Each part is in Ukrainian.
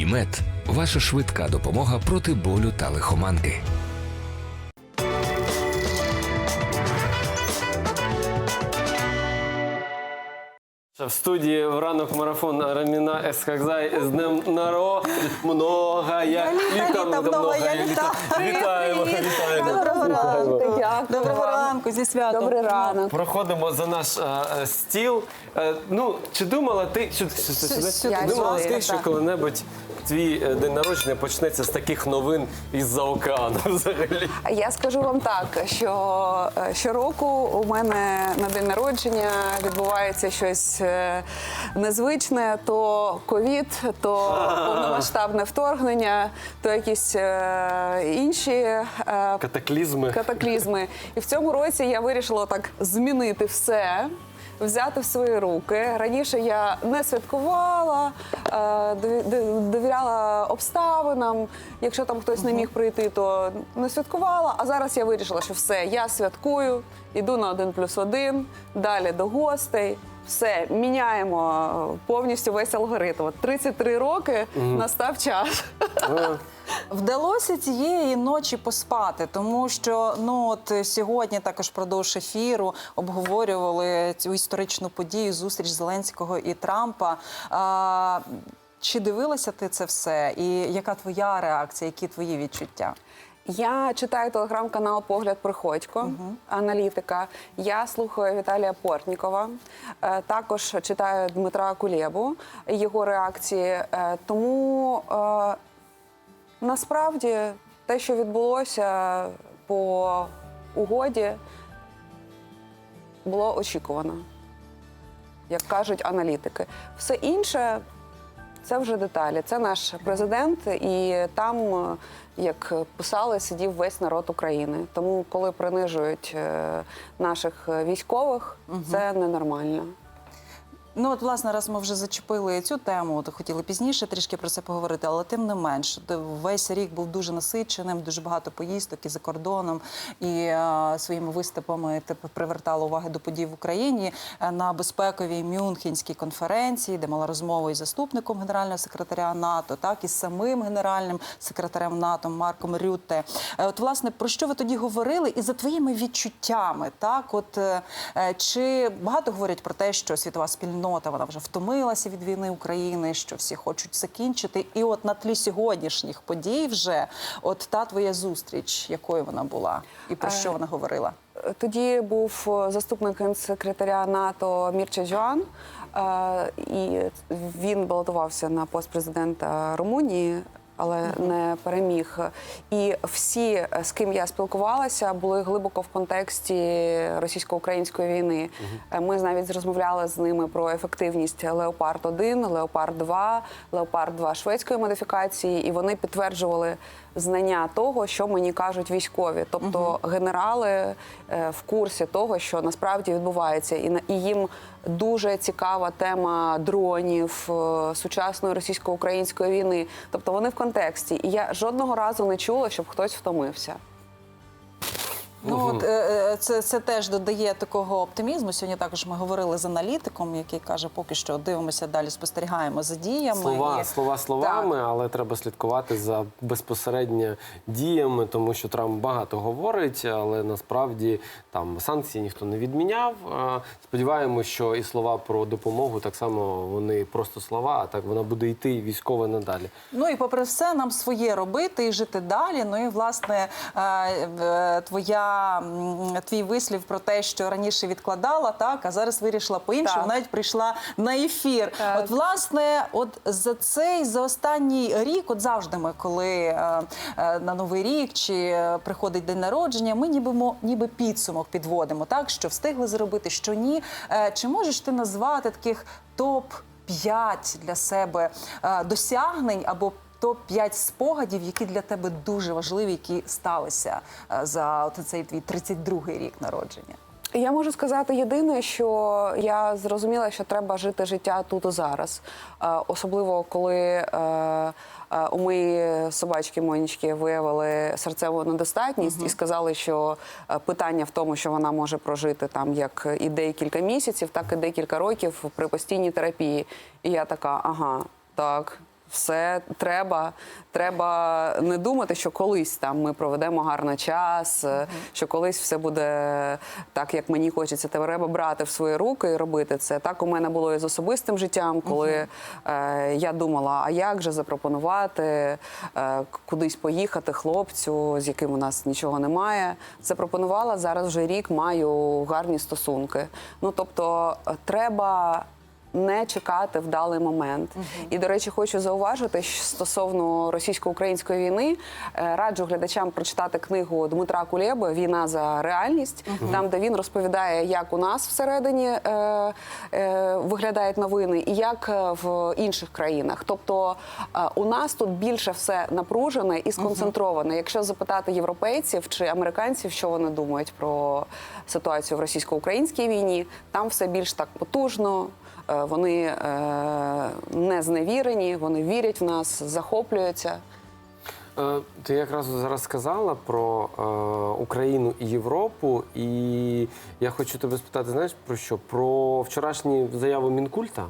ІМЕД ваша швидка допомога проти болю та лихоманки. В студії в ранок марафон Раміна Есхакзай з днем наро многая літа, літа, многая літа. Вітаємо, вітаємо. Доброго ранку. Доброго ранку зі святом. Добрий ранок. Проходимо за наш е, е, стіл. Е, ну, чи думала ти, що, думала ти, що коли-небудь твій е, день народження почнеться з таких новин із-за океану взагалі? Я скажу вам так, що е, щороку у мене на день народження відбувається щось е, незвичне: то ковід, то повномасштабне вторгнення, то якісь інші Катаклізми. катаклізми. І в цьому році я вирішила так змінити все. Взяти в свої руки. Раніше я не святкувала, е, дові- дов- довіряла обставинам. Якщо там хтось не міг прийти, то не святкувала. А зараз я вирішила, що все, я святкую, йду на один плюс один, далі до гостей. Все, міняємо е, повністю весь алгоритм. От 33 роки настав час. Вдалося цієї ночі поспати, тому що ну от сьогодні також впродовж ефіру обговорювали цю історичну подію зустріч Зеленського і Трампа. А, чи дивилася ти це все? І яка твоя реакція? Які твої відчуття? Я читаю телеграм-канал Погляд Приходько, аналітика. Я слухаю Віталія Портнікова. Е, Також читаю Дмитра Кулєбу, його реакції. Е, Тому е, насправді те, що відбулося по угоді, було очікувано, як кажуть аналітики. Все інше це вже деталі. Це наш президент, і там, як писали, сидів весь народ України. Тому, коли принижують е, наших військових, це ненормально. Ну от власне, раз ми вже зачепили цю тему, то хотіли пізніше трішки про це поговорити, але тим не менш, весь рік був дуже насиченим, дуже багато поїздок і за кордоном, і е, своїми виступами ти привертала уваги до подій в Україні Е, на безпековій Мюнхенській конференції, де мала розмову із заступником генерального секретаря НАТО, так і з самим генеральним секретарем НАТО Марком Рютте. Е, От власне про що ви тоді говорили, і за твоїми відчуттями, так от чи багато говорять про те, що світова спільнота вона вже втомилася від війни України, що всі хочуть закінчити, і от на тлі сьогоднішніх подій, вже от та твоя зустріч, якою вона була, і про що вона говорила? Тоді був е, заступник генсекретаря НАТО Мірча Джоан, е, і він балотувався на пост президента Румунії. Але не переміг. І всі, е, з ким я спілкувалася, були глибоко в контексті російсько-української війни. Е, Ми навіть розмовляли з ними про ефективність Леопард 1 Леопард 2 Леопард 2 шведської модифікації, і вони підтверджували знання того, що мені кажуть військові. Тобто генерали е, в курсі того, що насправді відбувається, і і їм дуже цікава тема дронів, е, сучасної російсько-української війни. Тобто вони в контексті. І я жодного разу не чула, щоб хтось втомився. Ну от е, е, це, це теж додає такого оптимізму. Сьогодні також ми говорили з аналітиком, який каже, поки що дивимося далі, спостерігаємо за діями. Слова, І- слова словами, але треба слідкувати за безпосередньо діями, тому що Трамп багато говорить, але насправді там санкції ніхто не відміняв. Сподіваємося, що і слова про допомогу так само вони просто слова, а так вона буде йти і військова надалі. Ну і попри все, нам своє робити і жити далі. Ну і власне е, е, твоя твій вислів про те, що раніше відкладала, так а зараз вирішила по-іншому. Так. Навіть прийшла на ефір. Так. От власне, от за цей за останній рік, от завжди ми, коли е, е, на новий рік чи е, приходить день народження, ми ніби ніби підсумок підводимо, так що встигли зробити, що ні. Е, чи можеш ти назвати таких топ? П'ять для себе е, досягнень або топ-5 спогадів, які для тебе дуже важливі, які сталися е, за цей твій 32-й рік народження. Я можу сказати єдине, що я зрозуміла, що треба жити життя тут і зараз. Е, Особливо коли е, у моєї собачки Монічки виявили серцеву недостатність і сказали, що питання в тому, що вона може прожити там як і декілька місяців, так і декілька років при постійній терапії. І я така, ага, так. Все треба. Треба не думати, що колись там ми проведемо гарний час, е, що колись все буде так, як мені хочеться. Треба брати в свої руки і робити це. Так у мене було і з особистим життям, коли е, я думала, а як же запропонувати е, кудись поїхати хлопцю, з яким у нас нічого немає. Запропонувала зараз вже рік, маю гарні стосунки. Ну тобто, е, треба не чекати вдалий момент. І, до речі, хочу зауважити що стосовно російсько-української війни. е, Раджу глядачам прочитати книгу Дмитра Кулєби Війна за реальність, там, де він розповідає, як у нас всередині е, е, виглядають новини і як е, в інших країнах. Тобто е, у нас тут більше все напружене і сконцентроване. Якщо запитати європейців чи американців, що вони думають про ситуацію в російсько-українській війні, там все більш так потужно. Е, Вони е, не зневірені, вони вірять в нас, захоплюються. Е, Ти якраз зараз сказала про е, Україну і Європу, і я хочу тебе спитати, знаєш про що? Про вчорашні заяви Мінкульта.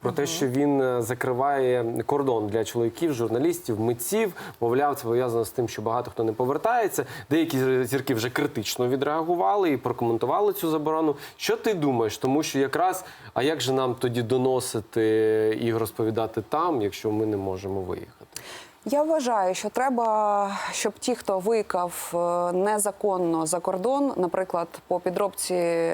Про те, що він е, закриває кордон для чоловіків, журналістів, митців. Мовляв, це пов'язано з тим, що багато хто не повертається. Деякі зірки вже критично відреагували і прокоментували цю заборону. Що ти думаєш? Тому що якраз, а як же нам тоді доносити і розповідати там, якщо ми не можемо виїхати? Я вважаю, що треба, щоб ті, хто виїхав е, незаконно за кордон, наприклад, по підробці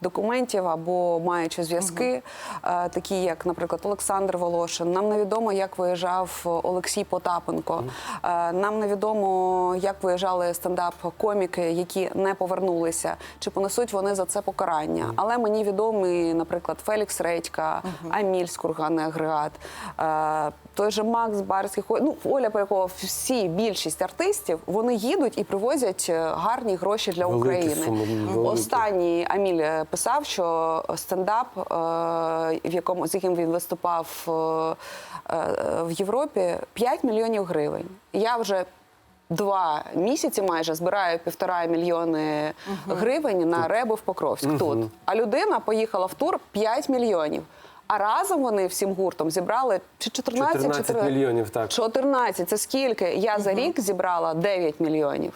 документів або маючи зв'язки, е, такі як, наприклад, Олександр Волошин. Нам невідомо, як виїжджав Олексій Потапенко. Е, Нам невідомо, як виїжджали стендап-коміки, які не повернулися, чи понесуть вони за це покарання. Але мені відомий, наприклад, Фелікс Редька, Аміль з курганний агрегат. той же Макс Барський, ну Оля Полякова, всі більшість артистів вони їдуть і привозять е, гарні гроші для Великі України. суми. Останній Аміль е, писав, що стендап, е, в якому з яким він виступав в Європі, 5 мільйонів гривень. Я вже. Два місяці майже збираю півтора мільйони гривень на реби в Покровськ тут. А людина поїхала в тур 5 мільйонів. А разом вони всім гуртом зібрали чи 14, 14 14 мільйонів, так. 14 – це скільки? Я за рік зібрала 9 мільйонів.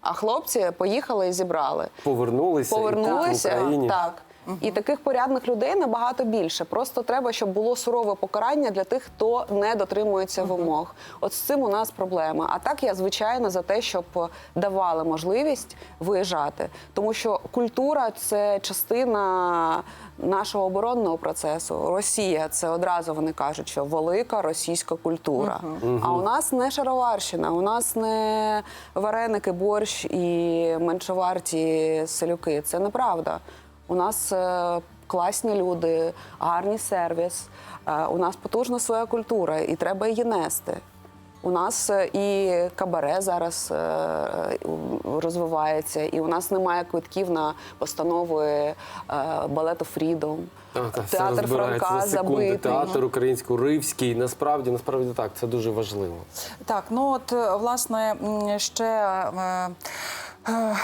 А хлопці поїхали і зібрали. Повернулися, і тут, в Повернулися Україні. так. І таких порядних людей набагато більше. Просто треба, щоб було сурове покарання для тих, хто не дотримується вимог. От з цим у нас проблема. А так я звичайно за те, щоб давали можливість виїжджати, тому що культура це частина нашого оборонного процесу. Росія це одразу вони кажуть, що велика російська культура. А у нас не шароварщина, у нас не вареники, борщ і меншоварті селюки. Це неправда. У нас е, класні люди, гарний сервіс. е, у нас потужна своя культура, і треба її нести. У нас е, і кабаре зараз розвивається, і у нас немає квитків на постанови балету Фрідом. Так, так, Театр Франка за секунди. забитий. Театр українсько-ривський. Насправді, насправді так, це дуже важливо. Так, ну от власне ще. Е, е,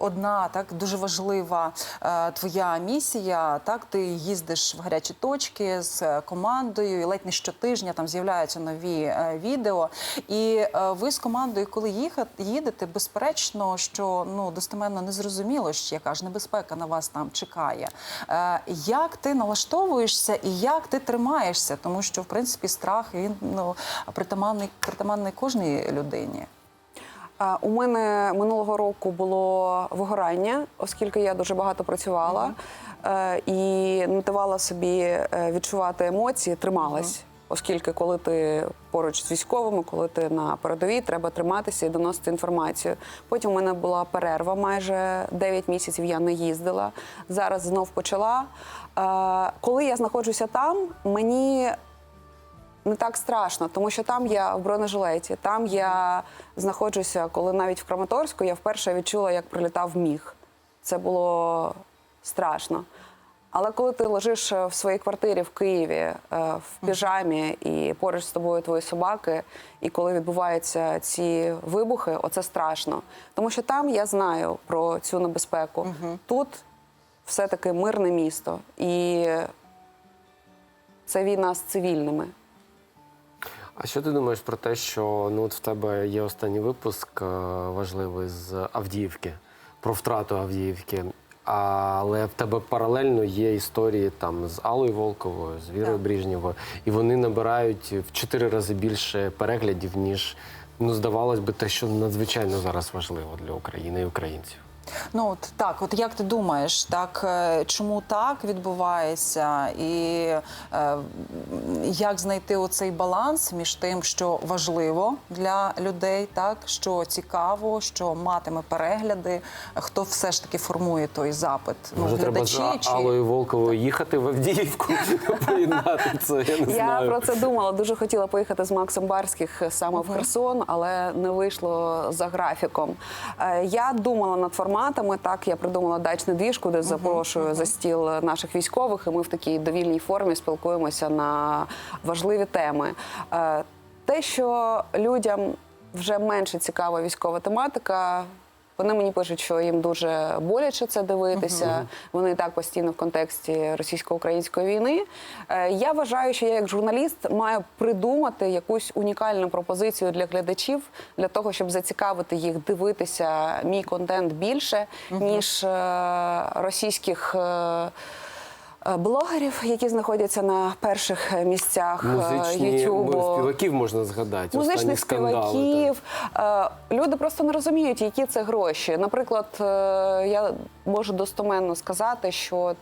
Одна так дуже важлива е, твоя місія. Так, ти їздиш в гарячі точки з командою, і ледь не щотижня там з'являються нові е, відео. І е, ви з командою, коли їхати, їдете, безперечно, що ну достеменно не зрозуміло, що яка ж небезпека на вас там чекає. Е, як ти налаштовуєшся і як ти тримаєшся? Тому що в принципі страх він ну притаманний притаманний кожній людині. У мене минулого року було вигорання, оскільки я дуже багато працювала е, і не давала собі е, відчувати емоції, трималась. Оскільки, коли ти поруч з військовими, коли ти на передовій, треба триматися і доносити інформацію. Потім у мене була перерва, майже 9 місяців я не їздила. Зараз знов почала. Е, Коли я знаходжуся там, мені не так страшно, тому що там я в бронежилеті, там я знаходжуся, коли навіть в Краматорську я вперше відчула, як прилітав міг. Це було страшно. Але коли ти лежиш в своїй квартирі в Києві е, в піжамі і поруч з тобою твої собаки, і коли відбуваються ці вибухи, оце страшно. Тому що там я знаю про цю небезпеку. Тут все-таки мирне місто, і це війна з цивільними. А що ти думаєш про те, що ну от в тебе є останній випуск е, важливий з Авдіївки про втрату Авдіївки? Але в тебе паралельно є історії там з Аллою Волковою, з Вірою Так. Бріжнєвою, і вони набирають в чотири рази більше переглядів, ніж ну здавалось би, те, що надзвичайно зараз важливо для України і українців. Ну от так, от як ти думаєш, так е, чому так відбувається, і е, як знайти оцей баланс між тим, що важливо для людей, так що цікаво, що матиме перегляди, хто все ж таки формує той запит? Може, треба глядачі з А- Аллою Волковою їхати в Авдіївку, поєднати це. Я не Я знаю. про це думала. Дуже хотіла поїхати з Максом Барських саме в Херсон, але не вийшло за графіком. Е, Я думала над форматами. Так, я придумала дачний двіж, куди запрошую за стіл наших військових, і ми в такій довільній формі спілкуємося на важливі теми. Е, Те, що людям вже менше цікава військова тематика. Вони мені пишуть, що їм дуже боляче це дивитися. Вони так постійно в контексті російсько-української війни. Е, Я вважаю, що я як журналіст маю придумати якусь унікальну пропозицію для глядачів для того, щоб зацікавити їх дивитися мій контент більше, ніж е, російських. Е, е, Блогерів, які знаходяться на перших місцях е, Музичні Ютубу, співаків можна згадати. музичних співаків. Е, Люди просто не розуміють, які це гроші. Наприклад, е, я можу достоменно сказати, що.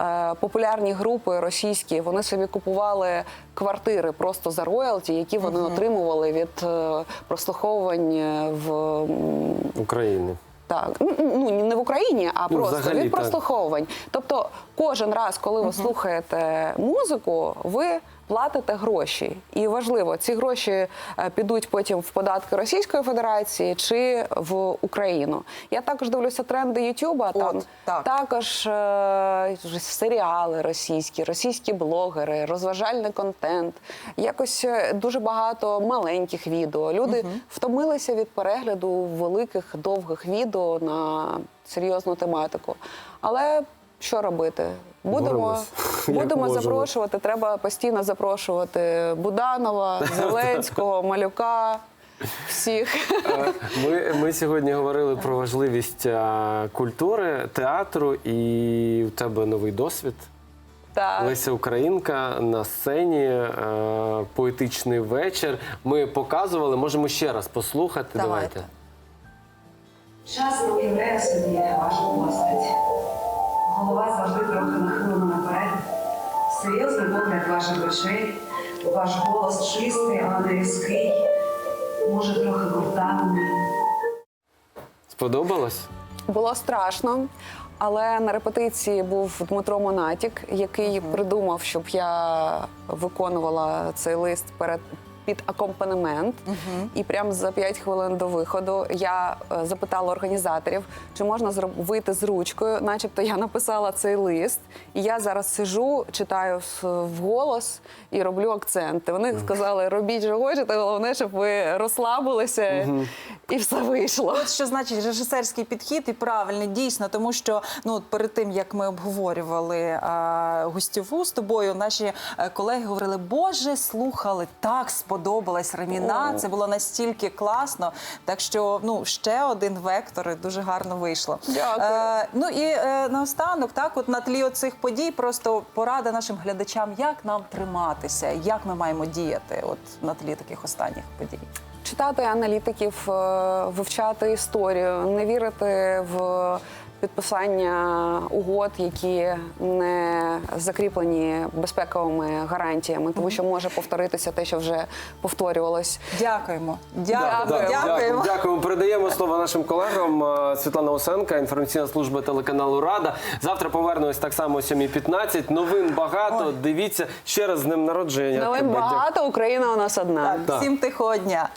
е, Популярні групи російські вони собі купували квартири просто за роялті, які вони отримували від е, прослуховувань в м, України. Так, ну не в Україні, а Ну, просто взагалі, від так. прослуховувань. Тобто, кожен раз, коли ви слухаєте музику, ви платите гроші. І важливо, ці гроші е, підуть потім в податки Російської Федерації чи в Україну. Я також дивлюся тренди Ютуба. Там так. також е, серіали російські, російські блогери, розважальний контент. Якось е, дуже багато маленьких відео. Люди втомилися від перегляду великих довгих відео на серйозну тематику. Але що робити? Будемо, будемо запрошувати. Треба постійно запрошувати Буданова, Зеленського, Малюка. Всіх Ми, ми сьогодні говорили про важливість культури, театру, і у тебе новий досвід. так. Леся Українка на сцені, е, поетичний вечір. Ми показували, можемо ще раз послухати. Давайте. Давайте. Часом уявляю собі вашу постать. Голова завжди трохи нахилена наперед. Серйозний погляд ваших очей, ваш голос чистий, але не різкий, може трохи ковтаний. Сподобалось? Було страшно, але на репетиції був Дмитро Монатік, який придумав, щоб я виконувала цей лист перед. Під акомпанемент, і прямо за 5 хвилин до виходу я е, запитала організаторів, чи можна вийти з ручкою, начебто я написала цей лист, і я зараз сижу, читаю вголос і роблю акценти. Вони сказали: робіть, що хочете, головне, щоб ви розслабилися, і все вийшло. От що значить режисерський підхід і правильний дійсно, тому що ну от перед тим як ми обговорювали а, гостьову з тобою, наші е, колеги говорили: Боже, слухали, так сподобалась Раміна. Це було настільки класно. Так що ну ще один вектор дуже гарно вийшло. Дякую. Е, ну і е, наостанок, так, от на тлі цих подій, просто порада нашим глядачам, як нам триматися, як ми маємо діяти, от на тлі таких останніх подій. Читати аналітиків, е, вивчати історію, не вірити в підписання угод, які не закріплені безпековими гарантіями, тому що може повторитися те, що вже повторювалось. Дякуємо. Дякуємо. да, Дякуємо. Дякуємо. Передаємо слово нашим колегам. Е, Світлана Осенка, інформаційна служба телеканалу Рада. Завтра повернемось так само о 7.15. Новин багато. Дивіться ще раз з днем народження. Новин Тебе багато, Україна у нас одна. Так, всім тихого дня.